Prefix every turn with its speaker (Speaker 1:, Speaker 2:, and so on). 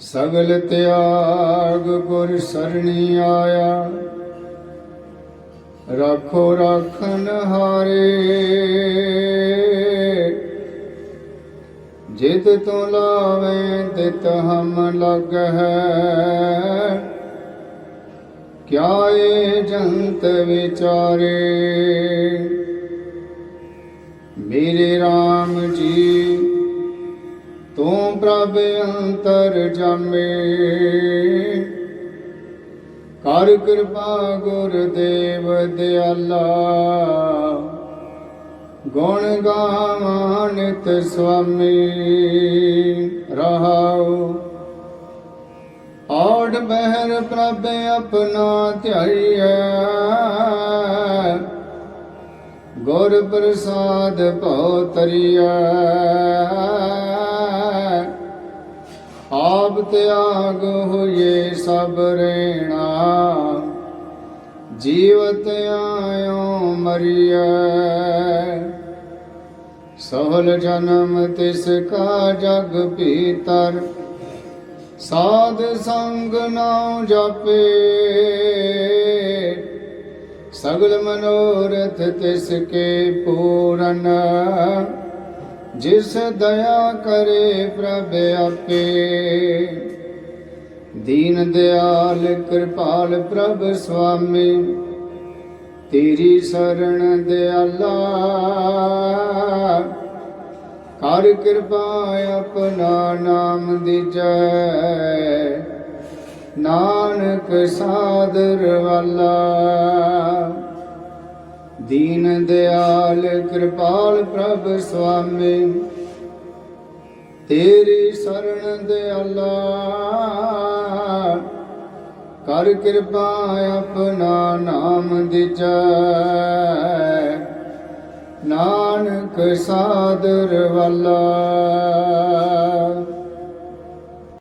Speaker 1: ਸਗਲ ਤਿਆਗ ਗੁਰ ਸਰਣੀ ਆਇਆ। ਰੱਖੋ ਰਾਖਨ ਹਾਰੇ। ਜਿਤ ਤੂੰ ਲਾਵੇਂ ਤਿਤ ਹਮ ਲਗ ਹੈ ਕਿਆ ਏ ਜੰਤ ਵਿਚਾਰੇ। ਮੇਰੇ RAM ਜੀ ਤੂੰ ਅੰਤਰ ਜਾਮੇ। ਕਰ ਕਿਰਪਾ ਗੁਰਦੇਵ ਦਿਆਲਾ। ਗੁਣ ਗਾਵਾਂ ਨਿਤ ਸੁਆਮੀ ਰਹਾਉ। ਔੜ ਬਹਿਰ ਪ੍ਰਭ ਆਪਣਾ ਧਿਆਈਐ। ਗੁਰ ਪ੍ਰਸਾਦ ਭਉ ਤਰੀਐ। ਆਪ ਤਿਆਗ ਹੋਏ ਸਭ ਰੇਣਾ। ਜੀਵਤ ਆਇਓ ਮਰੀਐ। ਸਹਲ ਜਨਮ ਤਿਸ ਕਾ ਜਗ ਭੀਤਰ। ਸਾਧ ਸੰਗ ਨਾਉ ਜਾਪੇ। ਸਗਲ ਮਨੋਰਥ ਤਿਸ ਕੇ ਪੂਰਨ। ਜਿਸ ਦਇਆ ਕਰੇ ਪ੍ਰਭ ਆਪੇ। ਦੀਨ ਦਿਆਲ ਕਿਰਪਾਲ ਪ੍ਰਭ ਸੁਆਮੀ। ਤੇਰੀ ਸਰਣ ਦਿਆਲਾ। ਕਰ ਕਿਰਪਾ ਆਪਣਾ ਨਾਮ ਦੀਜੈ। ਨਾਨਕ ਸਾਦਰ ਵਾਲਾ। ਦੀਨ ਦਿਆਲ ਕਿਰਪਾਲ ਪ੍ਰਭ ਸੁਆਮੀ। ਤੇਰੀ ਸਰਣ ਦਿਆਲਾ ਕਰ ਕਿਰਪਾ ਆਪਣਾ ਨਾਮ ਦੀਜੈ। ਨਾਨਕ ਸਾਦਰ ਵਾਲਾ।